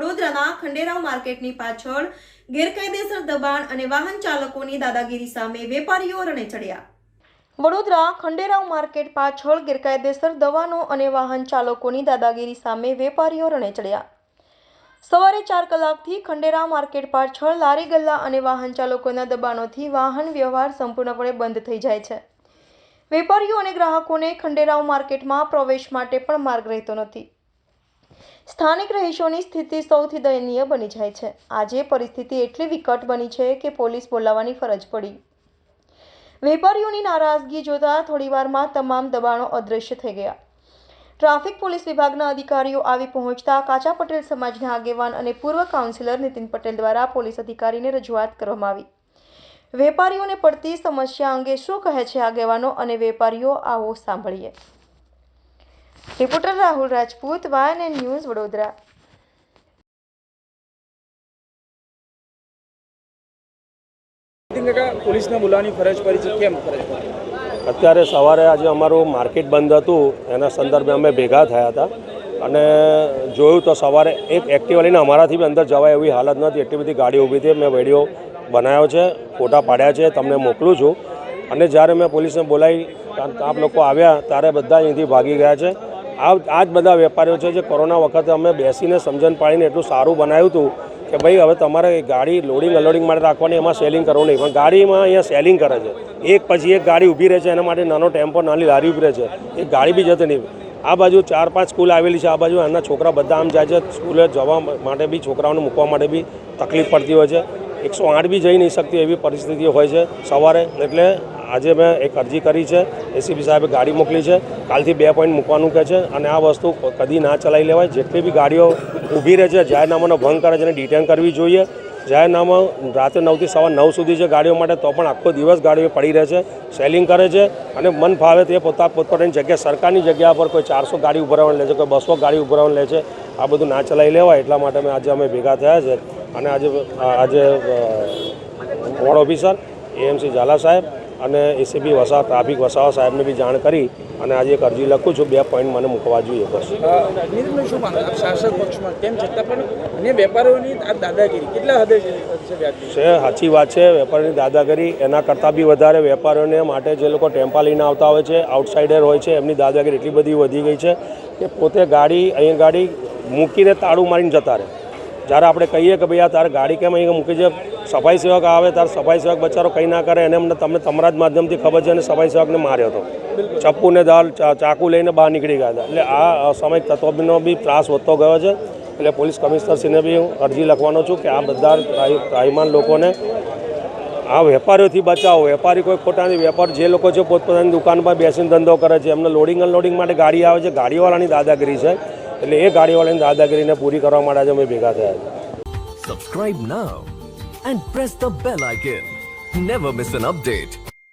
વડોદરાના ખંડેરાવ માર્કેટની પાછળ ગેરકાયદેસર દબાણ અને વાહન ચાલકોની દાદાગીરી સામે વેપારીઓ રણે ચડ્યા વડોદરા ખંડેરાવ માર્કેટ પાછળ ગેરકાયદેસર દવાનો અને વાહન ચાલકોની દાદાગીરી સામે વેપારીઓ રણે ચડ્યા સવારે ચાર કલાકથી ખંડેરાવ માર્કેટ પાછળ લારી ગલ્લા અને વાહન ચાલકોના દબાણોથી વાહન વ્યવહાર સંપૂર્ણપણે બંધ થઈ જાય છે. વેપારીઓ અને ગ્રાહકોને ખંડેરાવ માર્કેટમાં પ્રવેશ માટે પણ માર્ગ રહેતો નથી. સ્થાનિક રહીશોની સ્થિતિ સૌથી દયનીય બની જાય છે. આજે પરિસ્થિતિ એટલી વિકટ બની છે કે પોલીસ બોલાવવાની ફરજ પડી. વેપારીઓની નારાજગી જોતા થોડીવારમાં તમામ દબાણો અદૃશ્ય થઈ ગયા. ટ્રાફિક પોલીસ વિભાગના અધિકારીઓ આવી પહોંચતા કાચા પટેલ સમાજના આગેવાન અને પૂર્વ કાઉન્સિલર નીતિન પટેલ દ્વારા પોલીસ અધિકારીને રજૂઆત કરવામાં આવી. વેપારીઓને પડતી સમસ્યા અંગે શું કહે છે આગેવાનો અને વેપારીઓ, આવો સાંભળીએ. રિપોર્ટર રાહુલ રાજપૂત વાયન ન્યૂઝ વડોદરા પોલીસને બોલાવવાની ફરજ પડી છે. કેમ ફરજ પડી? અત્યારે સવારે આજે અમારું માર્કેટ બંધ હતું. એના સંદર્ભે અમે ભેગા થયા હતા. અને જોયું તો સવારે એક એક્ટિવા લઈને અમારાથી બી અંદર જવાય એવી હાલત નથી. એટલી બધી ગાડી ઊભી હતી. મેં વીડિયો બનાવ્યો છે ફોટા પાડ્યા છે તમને મોકલું છું. અને જ્યારે મેં પોલીસને બોલાવી આપ લોકો આવ્યા ત્યારે બધા અહીંથી ભાગી ગયા છે. આ આ જ બધા વેપારીઓ છે જે કોરોના વખતે અમે બેસીને સમજણ પાડીને એટલું સારું બનાવ્યું હતું કે ભાઈ, હવે તમારે ગાડી લોડિંગ અનલોડિંગ માટે રાખવાની, એમાં સેલિંગ કરવું નહીં. પણ ગાડીમાં અહીંયા સેલિંગ કરે છે. એક પછી એક ગાડી ઊભી રહે છે, એના માટે નાનો ટેમ્પો, નાની લારી ઊભી રહે છે. એક ગાડી બી જતી નહીં. આ બાજુ ચાર પાંચ સ્કૂલ આવેલી છે, આ બાજુ એના છોકરા બધા આમ જાય છે સ્કૂલે જવા માટે બી, છોકરાઓને મૂકવા માટે બી તકલીફ પડતી હોય છે. એકસો આઠ બી જઈ નહીં શકતી એવી પરિસ્થિતિ હોય છે સવારે. એટલે આજે મેં એક અરજી કરી છે. એસીપી સાહેબે ગાડી મોકલી છે. કાલથી બે પોઈન્ટ મૂકવાનું કહે છે અને આ વસ્તુ કદી ના ચલાવી લેવાય. જેટલી બી ગાડીઓ ઊભી રહે છે, જાહેરનામાનો ભંગ કરે છે એને ડિટેન કરવી જોઈએ. જાહેરનામા રાત્રે નવથી સવાર નવ સુધી છે ગાડીઓ માટે, તો પણ આખો દિવસ ગાડીઓ પડી રહે છે સેલિંગ કરે છે અને મન ફાવે તે પોતા પોતપોતાની જગ્યા, સરકારની જગ્યા પર કોઈ ચારસો ગાડી ઉભરાવણ લે છે, કોઈ બસો ગાડી ઉભરાવણ લે છે, આ બધું ના ચલાવી લેવાય. એટલા માટે મેં આજે અમે ભેગા થયા છે. અને આજે આજે વોર્ડ ઓફિસર એએમસી ઝાલા સાહેબ અને એસીબી વસા ટ્રાફિક વસાવા સાહેબને બી જાણ કરી અને આજે એક અરજી લખું છું બે પોઈન્ટ મને મૂકવા જોઈએ બસ. શાસક પક્ષમાં તેમ છતાં પણ અન્ય વેપારીઓની આ દાદાગીરી કેટલા હદે છે છે વ્યાજબી? છે સાચી વાત છે વેપારીની દાદાગીરી એના કરતાં બી વધારે વેપારીઓને માટે જે લોકો ટેમ્પા લઈને આવતા હોય છે આઉટસાઇડર હોય છે એમની દાદાગીરી એટલી બધી વધી ગઈ છે કે પોતે ગાડી અહીં ગાડી મૂકીને તાળું મારીને જતા રહે. જ્યારે આપણે કહીએ કે ભાઈ આ તારે ગાડી કેમ અહીં મૂકી છે સફાઈ સેવક આવે ત્યારે સફાઈ સેવક બચારો કંઈ ના કરે એને અમને તમને તમારા જ માધ્યમથી ખબર છે અને સફાઈ સેવકને માર્યો હતો. ચપ્પુને દાલ ચા- ચાકુ લઈને બહાર નીકળી ગયા હતા. એટલે આ અસામયિક તત્વનો બી ત્રાસ વધતો ગયો છે. એટલે પોલીસ કમિશનરશ્રીને બી હું અરજી લખવાનો છું કે આ બધા ત્રાહી- લોકોને આ વેપારીઓથી બચાવો. વેપારી કોઈ ખોટાની વેપાર જે લોકો છે પોતપોતાની દુકાનમાં બેસીને ધંધો કરે છે. એમને લોડિંગ અનલોડિંગ માટે ગાડી આવે છે. ગાડીવાળાની દાદાગીરી છે. એટલે એ ગાડીવાળાની દાદાગીરીને પૂરી કરવા માટે આજે અમે ભેગા થયા છે Subscribe now and press the bell icon. Never miss an update.